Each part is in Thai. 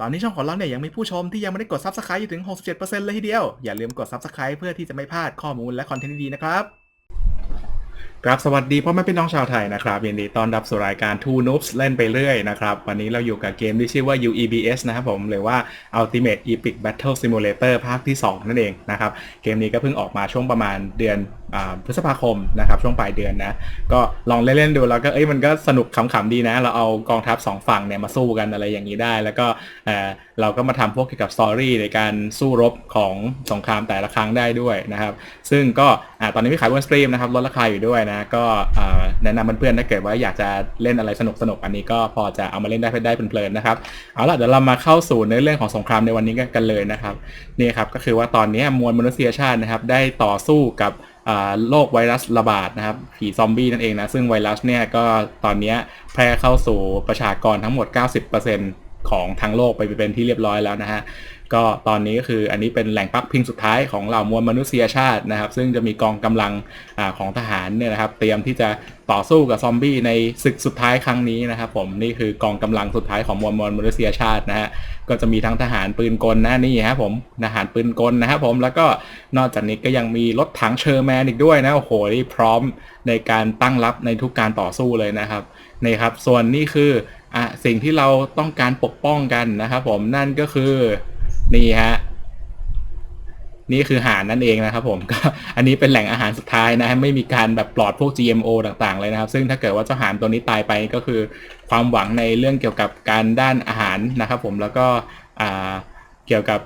ตอนนี้ช่องของเราเนี่ยยังมีผู้ชมที่ยังไม่ได้กด Subscribe อยู่ถึง 67%เลยทีเดียว อย่าลืมกด Subscribe เพื่อที่จะไม่พลาดข้อมูลและคอนเทนต์ดีๆนะครับ ครับสวัสดีพ่อแม่พี่น้องชาวไทยนะครับยินดีต้อนรับสู่รายการ Two Noobs เล่นไปเรื่อยนะครับ วันนี้เราอยู่กับเกมที่ชื่อว่า UEBS นะครับผมหรือว่า Ultimate Epic Battle Simulator ภาคที่ 2 นั่นเองนะครับ เกมนี้ก็เพิ่งออกมาช่วงประมาณเดือนอพฤษภาคมนะครับช่วงปลายเดือนนะ ก็ลองเล่นๆดูแล้วก็เอ้ยมันก็สนุกขำๆดีนะ เราเอากองทัพสองฝั่งเนี่ยมาสู้กันอะไรอย่างนี้ได้ แล้วก็เออเราก็มาทำพวกเกี่ยวกับสตอรี่ในการสู้รบของสงครามแต่ละครั้งได้ด้วยนะครับซึ่งก็อตอนนี้มีขายบนสตรีมนะครับลดราคาอยู่ด้วยนะก็แนะนำเพื่อนๆถ้าเกิดว่าอยากจะเล่นอะไรสนุกๆอันนี้ก็พอจะเอามาเล่นได้ได้เพลินๆนะครับเอาล่ะเดี๋ยวเรามาเข้าสู่ในเรื่องของสงครามในวันนี้กันเลยนะครับนี่ครับก็คือว่าตอนนี้มวลมนุษยชาตินะครับได้ต่อสู้กับโรคไวรัสระบาดนะครับผีซอมบี้นั่นเองนะซึ่งไวรัสเนี่ยก็ตอนนี้แพร่เข้าสู่ประชากรทั้งหมด 90% ของทั้งโลกไปเป็นที่เรียบร้อยแล้วนะฮะก็ตอนนี้ก็คืออันนี้เป็นแหล่งพักพิงสุดท้ายของเหล่ามวลมนุษยชาตินะครับ ซึ่งจะมีกองกำลังอของทหารเนี่ยนะครับ เตรียมที่จะต่อสู้กับซอมบี้ในศึกสุดท้ายครั้งนี้นะครับ ผมนี่คือกองกำลังสุดท้ายของมวลมวลมนุษยชาตินะฮะก็จะมีทั้งทหารปืนกลนะนี่ฮะผมทหารปืนกลนะครับผมแล้วก็นอกจากนี้ก็ยังมีรถถังเชอร์แมนอีกด้วยนะโอ้โหนี่พร้อมในการตั้งรับในทุกการต่อสู้เลยนะครับ นี่ครับ ส่วนนี่คืออะสิ่งที่เราต้องการปกป้องกันนะครับผมนั่นก็คือนี่ฮะนี่คือหารนั่นเองนะครับผมก็อันนี้เป็นแหล่งอาหารสุดท้ายนะไม่มีการแบบปลอดพวก GMO ต่างๆเลยนะครับ ซึ่งถ้าเกิดว่าเจ้าหารตัวนี้ตายไปก็คือความหวังในเรื่องเกี่ยวกับการด้านอาหารนะครับ ผมแล้วก็อ่าเกี่ยวกับ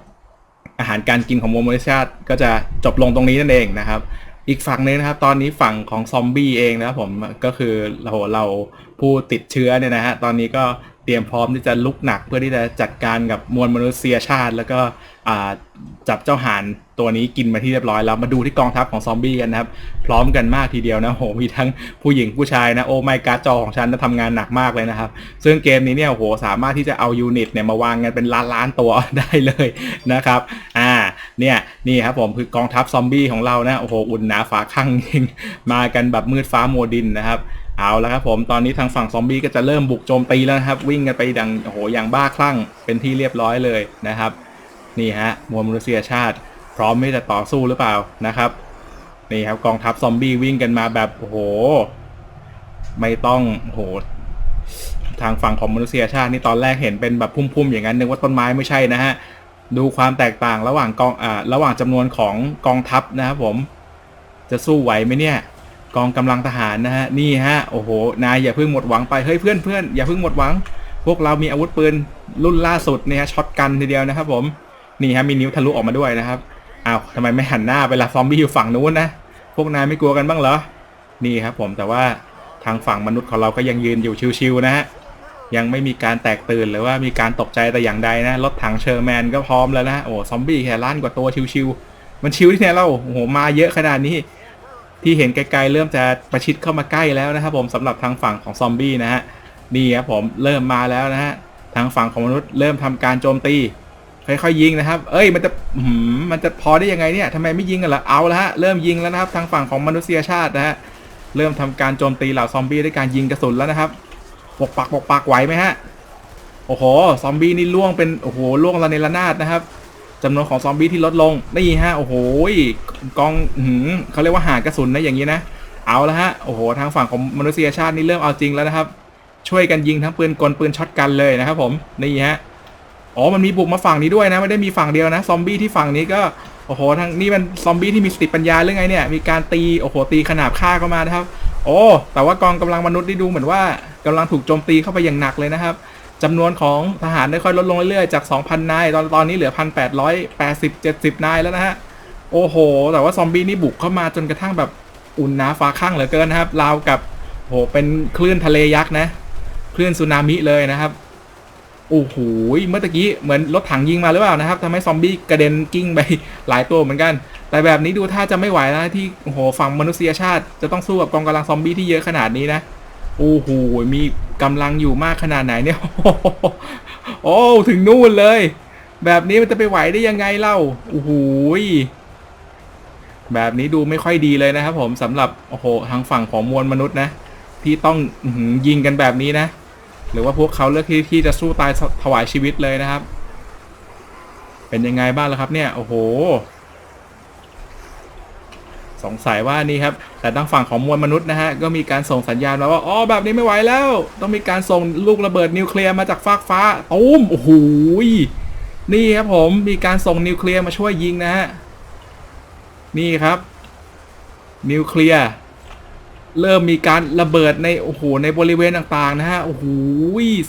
อาหารการกินของมวลมนุษยชาติก็จะจบลงตรงนี้นั่นเองนะครับ อีกฝั่งหนึงนะครับ ตอนนี้ฝั่งของซอมบี้เองนะครับผมก็คือเราเราผู้ติดเชื้อเนี่ยนะฮะตอนนี้ก็เตรียมพร้อมที่จะลุกหนักเพื่อที่จะจัดการกับมวลมนุษยชาติ แล้วก็อ่าจับเจ้าห่านตัวนี้กินมาที่เรียบร้อยแล้วมาดูที่กองทัพของซอมบี้กันนะครับ พร้อมกันมากทีเดียวนะโหมีทั้งผู้หญิงผู้ชายนะโอ้ไม่การ์ดจอของฉันนะทำงานหนักมากเลยนะครับ ซึ่งเกมนี้เนี่ยโหสามารถที่จะเอายูนิตเนี่ยมาวางกันเป็นล้านล้านๆตัวได้เลยนะครับอ่า เนี่ยนี่ครับผมคือกองทัพซอมบี้ของเรานะโอ้โหอุ่นหนาฝาข้างจริงมากันแบบมืดฟ้าโมวดินนะครับเอาแล้วครับผมตอนนี้ทางฝั่งซอมบี้ก็จะเริ่มบุกโจมตีแล้วนะครับ วิ่งกันไปดังโอ้โหอย่างบ้าคลั่งเป็นที่เรียบร้อยเลยนะครับ นี่ฮะมวลมนุษยชาติ พร้อมที่จะต่อสู้หรือเปล่านะครับนี่ครับกองทัพซอมบี้วิ่งกันมาแบบโอ้โห ไม่ต้องโอ้โหทางฝั่งของมนุษยชาตินี่ตอนแรกเห็นเป็นแบบพุ่มๆอย่างนั้นนึกว่าต้นไม้ไม่ใช่นะฮะ ดูความแตกต่างระหว่างกองอ่าระหว่างจำนวนของกองทัพนะครับผม จะสู้ไหวไหมเนี่ย กองกำลังทหารนะฮะนี่ฮะโอ้โหนายอย่าเพิ่งหมดหวังไปเฮ้ยเพื่อนเพื่อนอย่าเพิ่งหมดหวัง พวกเรามีอาวุธปืนรุ่นล่าสุดเนี่ยฮะช็อตกันทีเดียวนะครับ ผมนี่ฮะมีนิ้วทะลุออกมาด้วยนะครับอ้าวทำไมไม่หันหน้าไปละซอมบี้อยู่ฝั่งนู้นนะพวกนายไม่กลัวกันบ้างเหรอนี่ครับผมแต่ว่าทางฝั่งมนุษย์ของเราก็ยังยืนอยู่ชิวๆนะฮะ ยังไม่มีการแตกตื่นหรือว่ามีการตกใจแต่อย่างใดนะรถถังเชอร์แมนก็พร้อมแล้วนะโอ้ซอมบี้แค่ล้านกว่าตัวชิวๆมันชิวที่ไหนเล่าโอ้โหมาเยอะขนาดนี้ ที่เห็นไกลๆเริ่มจะประชิดเข้ามาใกล้แล้วนะครับผมสำหรับทางฝั่งของซอมบี้นะฮะนี่ครับผมเริ่มมาแล้วนะฮะทางฝั่งของมนุษย์เริ่มทำการโจมตีค่อยๆยิงนะครับ เอ้ยมันจะมมันจะพอได้ยังไงเนี่ยทำไมไม่ยิงกันล่ะเอาละฮะเริ่มยิงแล้วนะครับ ทางฝั่งของมนุษยชาตินะฮะเริ่มทำการโจมตีเหล่าซอมบี้ด้วยการยิงกระสุนแล้วนะครับ ปกปักปกปักไหวไหมฮะ โอ้โห ซอมบี้นี่ล่วงเป็นโอ้โหล่วงระเนระนาดนะครับจำนวนของซอมบี้ที่ลดลงนี่ฮะโอ้โหกองหืมเขาเรียกว่าหากระสุนนะอย่างนี้นะเอาละฮะโอ้โหทางฝั่งของมนุษยชาตินี่เริ่มเอาจริงแล้วนะครับ ช่วยกันยิงทั้งปืนกลปืนช็อตกันเลยนะครับผมนี่ฮะอ๋อมันมีบุกมาฝั่งนี้ด้วยนะไม่ได้มีฝั่งเดียวนะซอมบี้ที่ฝั่งนี้ก็โอ้โหทางนี่มันซอมบี้ที่มีสติปัญญาหรือไงเนี่ยมีการตีโอ้โหตีขนาบฆ่าเข้ามานะครับ โอ้แต่ว่ากองกำลังมนุษย์ที่ดูเหมือนว่า กำลังถูกโจมตีเข้าไปอย่างหนักเลยนะครับจำนวนของทหารได้ค่อยลดลงเรื่อยๆ จาก 2,000 นาย ตอนตอนนี้เหลือ 1,880 70 นายแล้วนะฮะ โอ้โห แต่ว่าซอมบี้นี่บุกเข้ามาจนกระทั่งแบบอุ่นหนาฟ้าข้างเหลือเกินนะครับ ราวกับโหเป็นคลื่นทะเลยักษ์นะ คลื่นสึนามิเลยนะครับ โอ้โห เมื่อตะกี้เหมือนรถถังยิงมาหรือเปล่านะครับทำให้ซอมบี้กระเด็นกิ้งไปหลายตัวเหมือนกัน แต่แบบนี้ดูท่าจะไม่ไหวแล้วนะที่โอ้โหฝั่งมนุษยชาติจะต้องสู้กับกองกำลังซอมบี้ที่เยอะขนาดนี้นะ โอ้โหมีกำลังอยู่มากขนาดไหนเนี่ย โอ้ถึงนู่นเลย แบบนี้มันจะไปไหวได้ยังไงเล่าโอ้โหแบบนี้ดูไม่ค่อยดีเลยนะครับผมสำหรับโอ้โหทางฝั่งของมวลมนุษย์นะ ที่ต้องอยิงกันแบบนี้นะ หรือว่าพวกเขาเลือกที่ที่จะสู้ตายถวายชีวิตเลยนะครับ เป็นยังไงบ้างล่ะครับเนี่ย โอ้โห สงสัยว่านี่ครับ แต่ทางฝั่งของมวลมนุษย์นะฮะ ก็มีการส่งสัญญาณมาว่า อ๋อ แบบนี้ไม่ไหวแล้ว ต้องมีการส่งลูกระเบิดนิวเคลียร์มาจากฟากฟ้าตูมโอ้โห นี่ครับผม มีการส่งนิวเคลียร์มาช่วยยิงนะฮะ นี่ครับ นิวเคลียร์ เริ่มมีการระเบิดใน โอ้โห ในบริเวณต่างๆ นะฮะ โอ้โห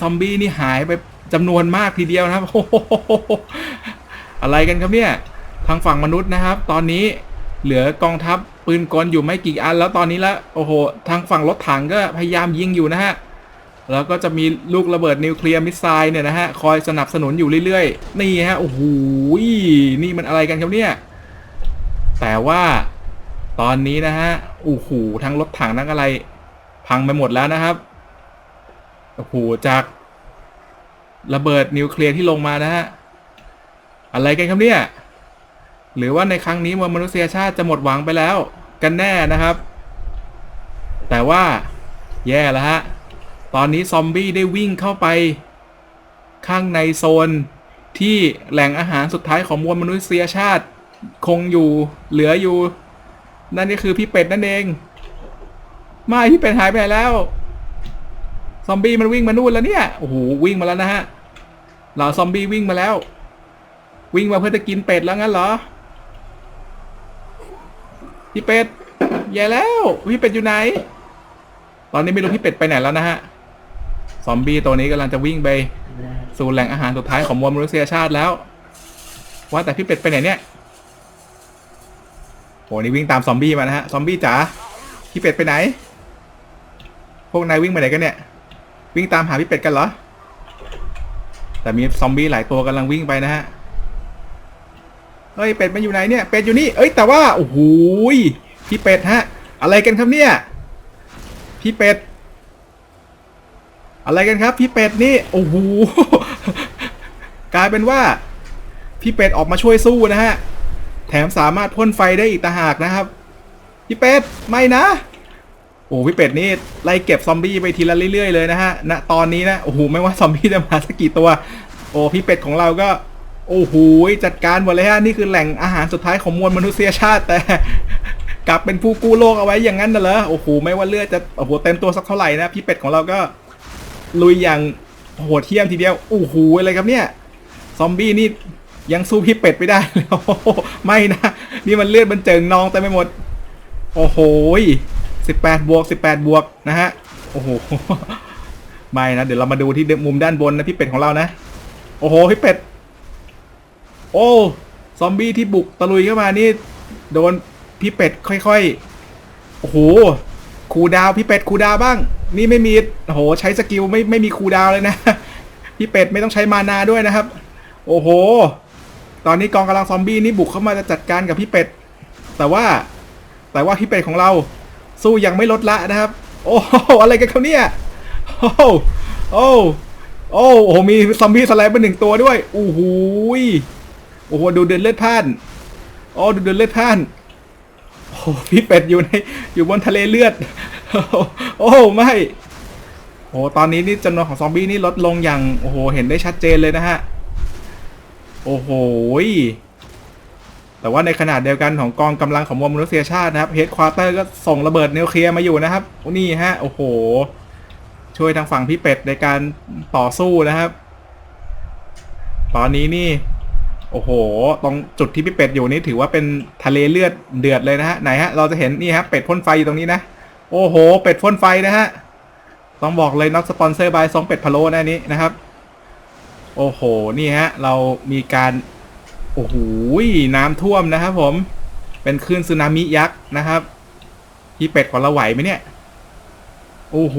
ซอมบี้นี่หายไปจำนวนมากทีเดียวนะครับ อะไรกันครับเนี่ย ทางฝั่งมนุษย์นะครับ ตอนนี้ เหลือกองทัพปืนกลอยู่ไม่กี่อัน แล้วตอนนี้ละโอ้โห ทางฝั่งรถถังก็พยายามยิงอยู่นะฮะ แล้วก็จะมีลูกระเบิดนิวเคลียร์มิสไซล์เนี่ยนะฮะ คอยสนับสนุนอยู่เรื่อยๆ นี่ฮะ โอ้โห นี่มันอะไรกันครับเนี่ย แต่ว่าตอนนี้นะฮะ โอ้โห ทั้งรถถังทั้งอะไร พังไปหมดแล้วนะครับ โอ้โห จากระเบิดนิวเคลียร์ที่ลงมานะฮะ อะไรกันครับเนี่ย หรือว่าในครั้งนี้มวลมนุษยชาติจะหมดหวังไปแล้ว กันแน่นะครับ แต่ว่าแย่แล้วฮะ ตอนนี้ซอมบี้ได้วิ่งเข้าไป ข้างในโซนที่แหล่งอาหารสุดท้ายของมวลมนุษยชาติ คงอยู่เหลืออยู่ นั่นก็คือพี่เป็ดนั่นเอง ไม่พี่เป็ดหายไปไหนแล้วซอมบี้มันวิ่งมานู่นแล้วเนี่ยโอ้โหวิ่งมาแล้วนะฮะเหล่าซอมบี้วิ่งมาแล้ว วิ่งมาเพื่อจะกินเป็ดแล้วงั้นเหรอ พี่เป็ดแย่แล้วพี่เป็ดอยู่ไหน ตอนนี้ไม่รู้พี่เป็ดไปไหนแล้วนะฮะซอมบี้ตัวนี้กำลังจะวิ่งไปสู่แหล่งอาหารสุดท้ายของมวลมนุษยชาติแล้ว ว่าแต่พี่เป็ดไปไหนเนี่ยโหนี่วิ่งตามซอมบี้มานะฮะซอมบี้จ๋าพี่เป็ดไปไหน พวกนายวิ่งไปไหนกันเนี่ย วิ่งตามหาพี่เป็ดกันเหรอ แต่มีซอมบี้หลายตัวกำลังวิ่งไปนะฮะ เฮ้ยเป็ดมันอยู่ไหนเนี่ยเป็ดอยู่นี่เอ้ยแต่ว่าโอ้โหพี่เป็ดฮะ อะไรกันครับเนี่ย พี่เป็ด อะไรกันครับ พี่เป็ดนี่โอ้โหกลายเป็นว่า พี่เป็ดออกมาช่วยสู้นะฮะ แถมสามารถพ่นไฟได้อีกตาหากนะครับ พี่เป็ดไม่นะโอ้พี่เป็ดนี่ไล่เก็บซอมบี้ไปทีละเรื่อยๆเลยนะฮะณตอนนี้นะโอ้โหไม่ว่าซอมบี้จะมาสักกี่ตัว โอ้พี่เป็ดของเราก็ โอ้โหจัดการหมดเลยฮะนี่คือแหล่งอาหารสุดท้ายของมวลมนุษยชาติแต่ กลับเป็นผู้กู้โลกเอาไว้อย่างนั้นน่ะเหรอโอ้โหไม่ว่าเลือดจะโอ้โหเต็มตัวสักเท่าไหร่นะพี่เป็ดของเราก็ลุยอย่างโหดเที่ยมทีเดียวโอ้โหอะไรครับเนี่ย ซอมบี้นี่ยังสู้พี่เป็ดไม่ได้เลยโอ้โหไม่นะนี่มันเลือดมันเจิงนองแต่ไม่หมด โอ้โหสิบแปดบวกสิบแปดบวกนะฮะโอ้โหไม่นะเดี๋ยวเรามาดูที่มุมด้านบนนะพี่เป็ดของเรานะ โอ้โหพี่เป็ด โอ้ ซอมบี้ที่บุกตะลุยเข้ามานี่ โดนพี่เป็ดค่อยๆ โอ้โหคูดาวพี่เป็ดคูดาวบ้าง นี่ไม่มีโอ้โหใช้สกิลไม่ไม่มีคูดาวเลยนะ พี่เป็ดไม่ต้องใช้มานาด้วยนะครับ โอ้โห ตอนนี้กองกำลังซอมบี้นี่บุกเข้ามาจะจัดการกับพี่เป็ด แต่ว่า แต่ว่าพี่เป็ดของเราสู้ยังไม่ลดละนะครับ โอ้โหอะไรกันเขาเนี่ยโอ้โหโอ้โอ้โหมีซอมบี้สไลด์เป็นหนึ่งตัวด้วยโอ้โหย โอ้โหดูเดือดเลือดพ่านโอ้ดูเดือดเลือดพ่านโอ้พี่เป็ดอยู่ในอยู่บนทะเลเลือด โอ้ไม่โอ้ตอนนี้นี่จำนวนของซอมบี้นี่ลดลงอย่างโอ้โหเห็นได้ชัดเจนเลยนะฮะโอ้โหแต่ว่าในขนาดเดียวกันของกองกำลังของมวลมนุษยชาตินะครับเฮดควอเตอร์ก็ส่งระเบิดนิวเคลียร์มาอยู่นะครับนี่ฮะโอ้โห ช่วยทางฝั่งพี่เป็ดในการต่อสู้นะครับ ตอนนี้นี่ โอ้โห ตรงจุดที่พี่เป็ดอยู่นี่ถือว่าเป็นทะเลเลือดเดือดเลยนะฮะ ไหนฮะ เราจะเห็นนี่ฮะ เป็ดพ่นไฟอยู่ตรงนี้นะ โอ้โห เป็ดพ่นไฟนะฮะ ต้องบอกเลยน็อตสปอนเซอร์บายซองเป็ดพะโล้นะนนี้นะครับ โอ้โห นี่ฮะ เรามีการ โอ้โห น้ำท่วมนะครับผม เป็นคลื่นสึนามิยักษ์นะครับ พี่เป็ดของเราไหวไหมเนี่ย โอ้โห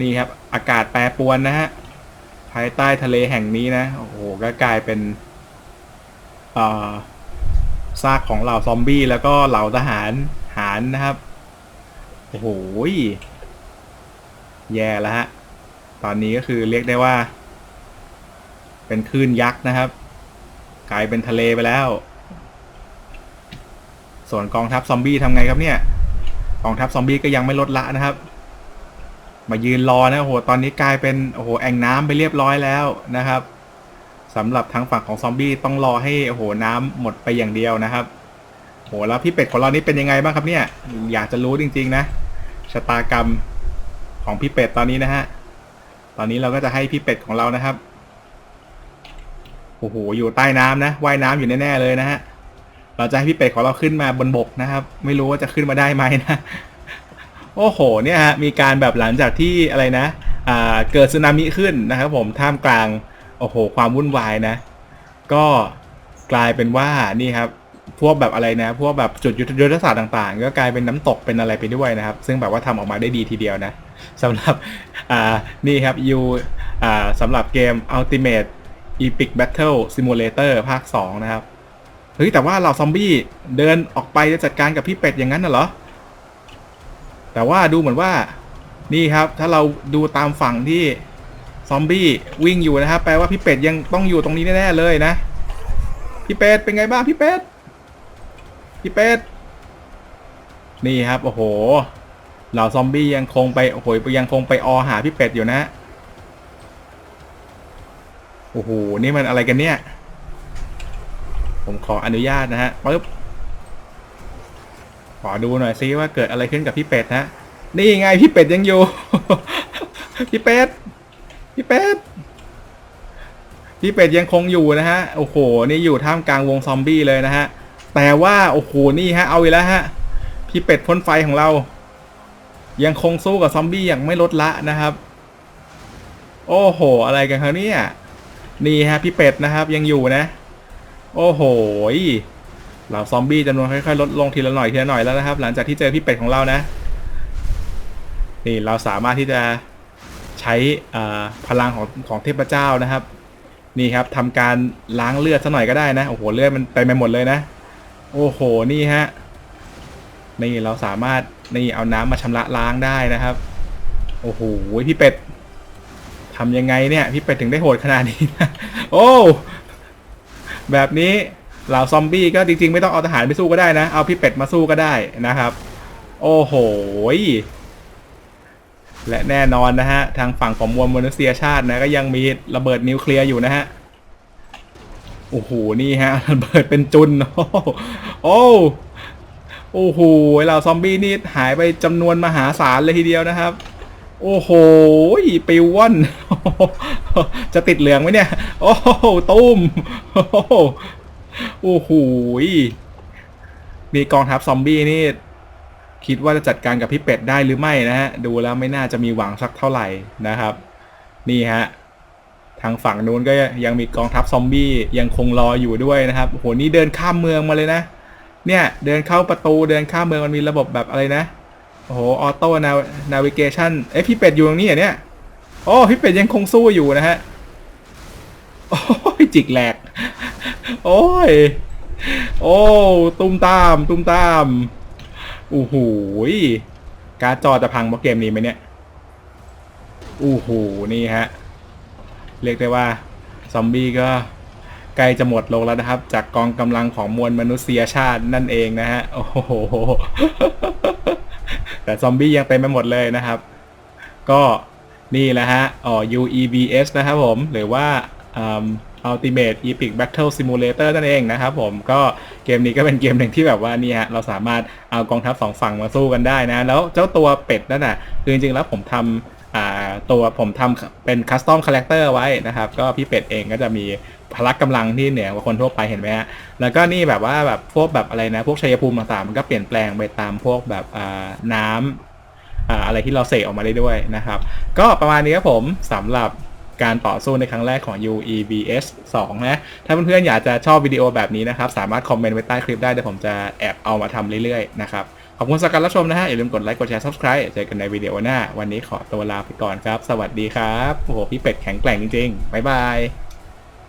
นี่ครับ อากาศแปรปรวนนะฮะ ภายใต้ทะเลแห่งนี้นะ โอ้โห ก็กลายเป็นซากของเหล่าซอมบี้แล้วก็เหล่าทหารหารนะครับ โอ้โห แย่แล้วฮะ ตอนนี้ก็คือเรียกได้ว่า เป็นคลื่นยักษ์นะครับ กลายเป็นทะเลไปแล้ว ส่วนกองทัพซอมบี้ทำไงครับเนี่ย กองทัพซอมบี้ก็ยังไม่ลดละนะครับ มายืนรอนะโหตอนนี้กลายเป็นโอ้โหแอ่งน้ำไปเรียบร้อยแล้วนะครับสำหรับทางฝั่งของซอมบี้ต้องรอให้โอ้โหน้ำหมดไปอย่างเดียวนะครับโหแล้วพี่เป็ดของเรานี่เป็นยังไงบ้างครับเนี่ย อยากจะรู้จริง ๆ นะชะตากรรมของพี่เป็ดตอนนี้นะฮะตอนนี้เราก็จะให้พี่เป็ดของเรานะครับโอ้โหอยู่ใต้น้ำนะว่ายน้ำอยู่แน่ๆเลยนะฮะเราจะให้พี่เป็ดของเราขึ้นมาบนบกนะครับ ไม่รู้ว่าจะขึ้นมาได้ไหมนะ โอ้โหเนี่ยฮะมีการแบบหลังจากที่อะไรนะอ่าเกิดสึนามิขึ้นนะครับผมท่ามกลางโอ้โหความวุ่นวายนะ ก็กลายเป็นว่านี่ครับพวกแบบอะไรนะ พวกแบบจุดยุทธศาสตร์ต่างๆ ก็กลายเป็นน้ำตกเป็นอะไรไปด้วยนะครับ ซึ่งแบบว่าทำออกมาได้ดีทีเดียวนะสำหรับอ่านี่ครับยูอ่าสำหรับเกม Ultimate Epic Battle Simulator ภาค 2 นะครับ เฮ้ย แต่ว่าเราซอมบี้เดินออกไปจะจัดการกับพี่เป็ดอย่างนั้นน่ะเหรอ แต่ว่าดูเหมือนว่านี่ครับ ถ้าเราดูตามฝั่งที่ซอมบี้วิ่งอยู่นะครับ แปลว่าพี่เป็ดยังต้องอยู่ตรงนี้แน่ๆเลยนะ พี่เป็ดเป็นไงบ้างพี่เป็ดพี่เป็ดนี่ครับโอ้โหเหล่าซอมบี้ยังคงไปโอ้โหยังคงไปออหาพี่เป็ดอยู่นะโอ้โหนี่มันอะไรกันเนี่ย ผมขออนุญาตนะฮะปึ๊บ ขอดูหน่อยซิว่าเกิดอะไรขึ้นกับพี่เป็ดนะนี่ไงพี่เป็ดยังอยู่ พี่เป็ด พี่เป็ด พี่เป็ดยังคงอยู่นะฮะ โอ้โห นี่อยู่ท่ามกลางวงซอมบี้เลยนะฮะ แต่ว่าโอ้โห นี่ฮะ เอาอีกแล้วฮะ พี่เป็ดพ่นไฟของเรา ยังคงสู้กับซอมบี้อย่างไม่ลดละนะครับ โอ้โห อะไรกันครับเนี่ย นี่ฮะ พี่เป็ดนะครับ ยังอยู่นะ โอ้โห เหล่าซอมบี้จำนวนค่อยๆลดลงทีละหน่อยทีละหน่อยแล้วนะครับ หลังจากที่เจอพี่เป็ดของเรานะ นี่เราสามารถที่จะใช้พลังของของเทพเจ้านะครับ นี่ครับทำการล้างเลือดซะหน่อยก็ได้นะ โอ้โหเลือดมันไปไปหมดเลยนะ โอ้โหนี่ฮะนี่เราสามารถนี่เอาน้ำมาชำระล้างได้นะครับ โอ้โหพี่เป็ดทำยังไงเนี่ย พี่เป็ดถึงได้โหดขนาดนี้นะโอ้แบบนี้ เหล่าซอมบี้ก็จริงๆ ไม่ต้องเอาทหารไปสู้ก็ได้นะ เอาพี่เป็ดมาสู้ก็ได้นะครับ โอ้โหและแน่นอนนะฮะ ทางฝั่งของมวลมนุษยชาตินะ ก็ยังมีระเบิดนิวเคลียร์อยู่นะฮะ โอ้โห นี่ฮะ ระเบิดเป็นจุน โอ้โหโอ้โอ้โหเหล่าซอมบี้นี่หายไปจำนวนมหาศาลเลยทีเดียวนะครับ โอ้โหปิวว่อนจะติดเหลืองไหมเนี่ย โอ้โหตุ้ม โอ้โหมีกองทัพซอมบี้นี่ คิดว่าจะจัดการกับพี่เป็ดได้หรือไม่นะฮะ ดูแล้วไม่น่าจะมีหวังสักเท่าไหร่นะครับ นี่ฮะ ทางฝั่งนู้นก็ยังมีกองทัพซอมบี้ยังคงรออยู่ด้วยนะครับโหนี่เดินข้ามเมืองมาเลยนะ เนี่ยเดินเข้าประตูเดินข้ามเมืองมันมีระบบแบบอะไรนะโอ้โหออโต้นาวิเกชันเอ้พี่เป็ดอยู่ตรงนี้เหรอเนี่ยโอ้พี่เป็ดยังคงสู้อยู่นะฮะโอ้จิกแหลก โอ้ย โอ้ ตุ้มตาม ตุ้มตาม โอ้โหยการ์ดจอจะพังเพราะเกมนี้ไหมเนี่ย โอ้โห นี่ฮะ เรียกได้ว่า ซอมบี้ก็ใกล้จะหมดลงแล้วนะครับ จากกองกำลังของมวลมนุษยชาตินั่นเองนะฮะ โอ้โห แต่ซอมบี้ยังเต็มไปหมดเลยนะครับ ก็นี่แหละฮะ อ๋อ UEBS นะครับผม หรือว่าอืม Ultimate Epic Battle Simulator นั่นเองนะครับผมก็เกมนี้ก็เป็นเกมหนึ่งที่แบบว่านี่ฮะเราสามารถเอากองทัพสองฝั่งมาสู้กันได้นะ แล้วเจ้าตัวเป็ดนั่นน่ะคือจริงๆแล้วผมทำตัวผมทำเป็นคัสตอมคาแรคเตอร์ไว้นะครับ ก็พี่เป็ดเองก็จะมีพละกำลังที่เหนือกว่าคนทั่วไปเห็นไหมฮะ แล้วก็นี่แบบว่าแบบพวกแบบอะไรนะ พวกชัยภูมิต่างๆมันก็เปลี่ยนแปลงไปตามพวกแบบน้ำอ่าอะไรที่เราเสกออกมาได้ด้วยนะครับ ก็ประมาณนี้ครับผมสำหรับ การต่อสู้ในครั้งแรกของ UEBS 2 นะ ถ้าเพื่อนๆอยากจะชอบวิดีโอแบบนี้นะครับ สามารถคอมเมนต์ไว้ใต้คลิปได้ เดี๋ยวผมจะแอบเอามาทำเรื่อยๆ นะครับ ขอบคุณสำหรับการรับชมนะฮะ อย่าลืมกดไลค์ กดแชร์ subscribe เจอกันในวิดีโอหน้า วันนี้ขอตัวลาไปก่อนครับ สวัสดีครับ โอ้โห พี่เป็ดแข็งแกร่งจริงๆบ๊ายบาย